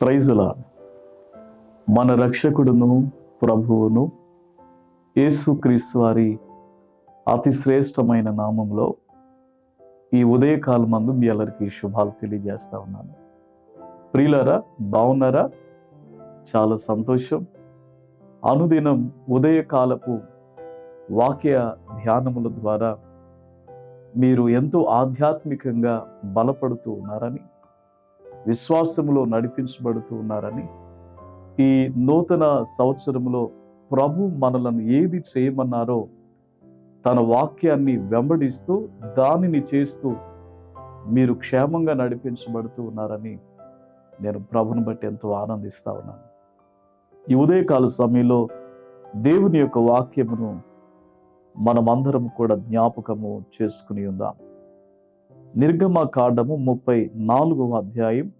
ప్రైజులా మన రక్షకుడును ప్రభువును యేసుక్రీస్తు వారి అతి శ్రేష్టమైన నామంలో ఈ ఉదయకాలం మందు మీ అందరికీ శుభాలు తెలియజేస్తా ఉన్నాను. ప్రియులరా బాగున్నారా? చాలా సంతోషం. అనుదినం ఉదయకాలపు వాక్య ధ్యానముల ద్వారా మీరు ఎంతో ఆధ్యాత్మికంగా బలపడుతూ ఉన్నారని విశ్వాసములో నడిపించబడుతూ ఉన్నారని ఈ నూతన సంవత్సరంలో ప్రభు మనలను ఏది చేయమన్నారో తన వాక్యాన్ని వెంబడిస్తూ దానిని చేస్తూ మీరు క్షేమంగా నడిపించబడుతూ ఉన్నారని నేను ప్రభుని బట్టి ఎంతో ఆనందిస్తా ఉన్నాను. ఈ ఉదయకాల సమయంలో దేవుని యొక్క వాక్యమును మనమందరం కూడా జ్ఞాపకము చేసుకుని ఉందాం. నిర్గమ కాండము ముప్పై నాలుగవ అధ్యాయం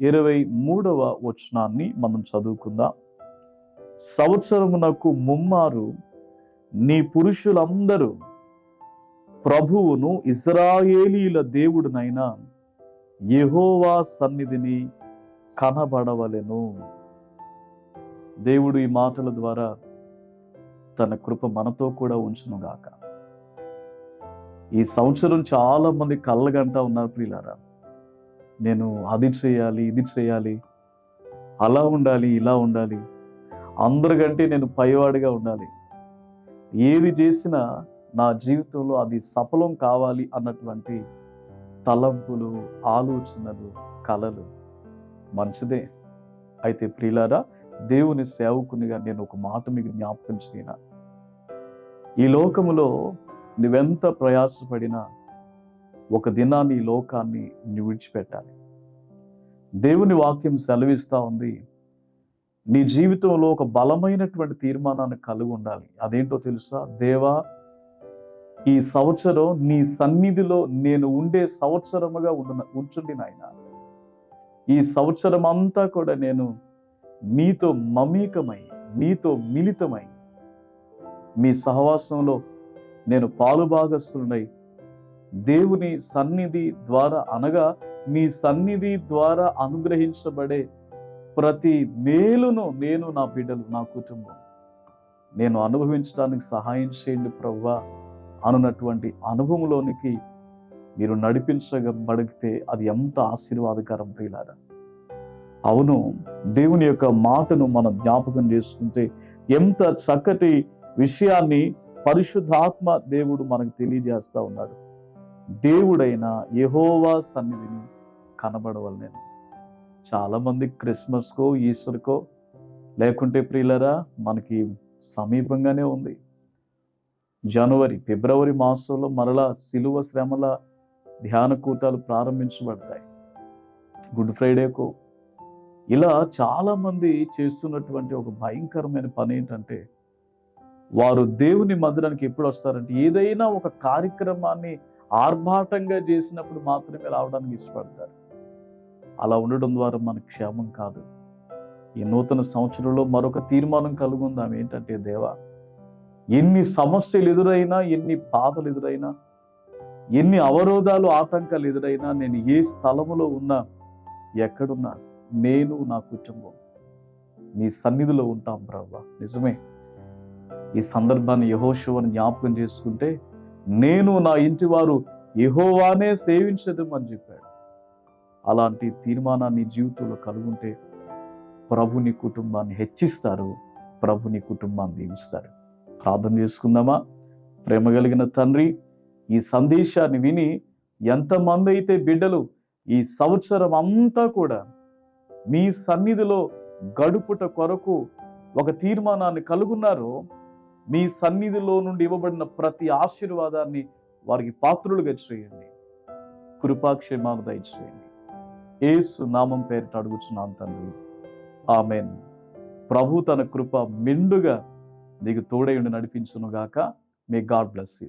ఇరవై మూడవ వచనాన్ని మనం చదువుకుందాం. సంవత్సరమునకు ముమ్మారు నీ పురుషులందరూ ప్రభువును ఇజ్రాయేలీల దేవుడునైన యహోవా సన్నిధిని కనబడవలెను. దేవుడు ఈ మాటల ద్వారా తన కృప మనతో కూడా ఉంచునుగాక. ఈ సంవత్సరం చాలామంది కళ్ళగంటా ఉన్నారు ప్రియులారా. నేను అది చేయాలి ఇది చేయాలి అలా ఉండాలి ఇలా ఉండాలి అందరికంటే నేను పైవాడిగా ఉండాలి. ఏది చేసినా నా జీవితంలో అది సఫలం కావాలి అన్నటువంటి తలంపులు ఆలోచనలు కలలు మంచిదే. అయితే ప్రియులారా దేవుని సేవకునిగా నేను ఒక మాట మీకు జ్ఞాపకం చేయన? ఈ లోకములో నువ్వెంత ప్రయాసపడినా ఒక దినాన్ని ఈ లోకాన్ని నువ్వు విడిచిపెట్టాలి. దేవుని వాక్యం సెలవిస్తూ ఉంది. నీ జీవితంలో ఒక బలమైనటువంటి తీర్మానాన్ని కలిగి ఉండాలి. అదేంటో తెలుసా? దేవా ఈ సంవత్సరం నీ సన్నిధిలో నేను ఉండే సంవత్సరముగా ఉండ ఉంచుండి నాయన. ఈ సంవత్సరం అంతా కూడా నేను నీతో మమేకమై నీతో మిళితమై మీ సహవాసంలో నేను పాలుభాగస్తున్నై దేవుని సన్నిధి ద్వారా అనగా మీ సన్నిధి ద్వారా అనుగ్రహించబడే ప్రతి మేలును నేను నా బిడ్డలు నా కుటుంబం. నేను అనుభవించడానికి సహాయం చేయండి ప్రవ్వా. అనున్నటువంటి అనుభవంలోనికి మీరు నడిపించబడితే అది ఎంత ఆశీర్వాదకరం ప్రియులారా. అవును దేవుని యొక్క మాటను మనం జ్ఞాపకం చేసుకుంటే ఎంత చక్కటి విషయాన్ని పరిశుద్ధాత్మ దేవుడు మనకు తెలియజేస్తా ఉన్నాడు. దేవుడైన యహోవా సన్నిధిని కనబడవల నేను చాలామంది క్రిస్మస్కో ఈస్టర్కో లేకుంటే ప్రియులరా మనకి సమీపంగానే ఉంది. జనవరి ఫిబ్రవరి మాసంలో మరలా సిలువ శ్రమల ధ్యాన కూటాలు ప్రారంభించబడతాయి. గుడ్ ఫ్రైడేకు. ఇలా చాలామంది చేస్తున్నటువంటి ఒక భయంకరమైన పని ఏంటంటే వారు దేవుని మందిరానికి ఎప్పుడు వస్తారంటే ఏదైనా ఒక కార్యక్రమాన్ని ఆర్భాటంగా చేసినప్పుడు మాత్రమే రావడానికి ఇష్టపడతారు. అలా ఉండడం ద్వారా మనకు క్షేమం కాదు. ఈ నూతన సంవత్సరంలో మరొక తీర్మానం కలుగుందాం. ఏంటంటే దేవా ఎన్ని సమస్యలు ఎదురైనా ఎన్ని బాధలు ఎదురైనా ఎన్ని అవరోధాలు ఆటంకాలు ఎదురైనా నేను ఏ స్థలములో ఉన్నా ఎక్కడున్నా నేను నా కుటుంబం. నీ సన్నిధిలో ఉంటాం బ్రవ్వ నిజమే. ఈ సందర్భాన్ని యహోశివని జ్ఞాపకం చేసుకుంటే నేను నా ఇంటి వారు యహోవానే సేవించదు అని చెప్పాడు. అలాంటి తీర్మానాన్ని జీవితంలో కలుగుంటే ప్రభుని కుటుంబాన్ని హెచ్చిస్తారు ప్రభుని కుటుంబాన్ని దీవిస్తారు. ప్రార్థన చేసుకుందామా? ప్రేమ కలిగిన తండ్రి ఈ సందేశాన్ని విని ఎంతమంది అయితే బిడ్డలు ఈ సంవత్సరం అంతా కూడా మీ సన్నిధిలో గడుపుట కొరకు ఒక తీర్మానాన్ని కలుగున్నారో మీ సన్నిధిలో నుండి ఇవ్వబడిన ప్రతి ఆశీర్వాదాన్ని వారికి పాత్రులుగా చేయండి కృపాక్షేమాలు దయచేయండి. ఏసు నామం పేరిట అడుగుచున్నాను తండ్రి. ఆమెన్. ప్రభు తన కృప మెండుగా నీకు తోడై ఉండి నడిపించునుగాక. May God bless you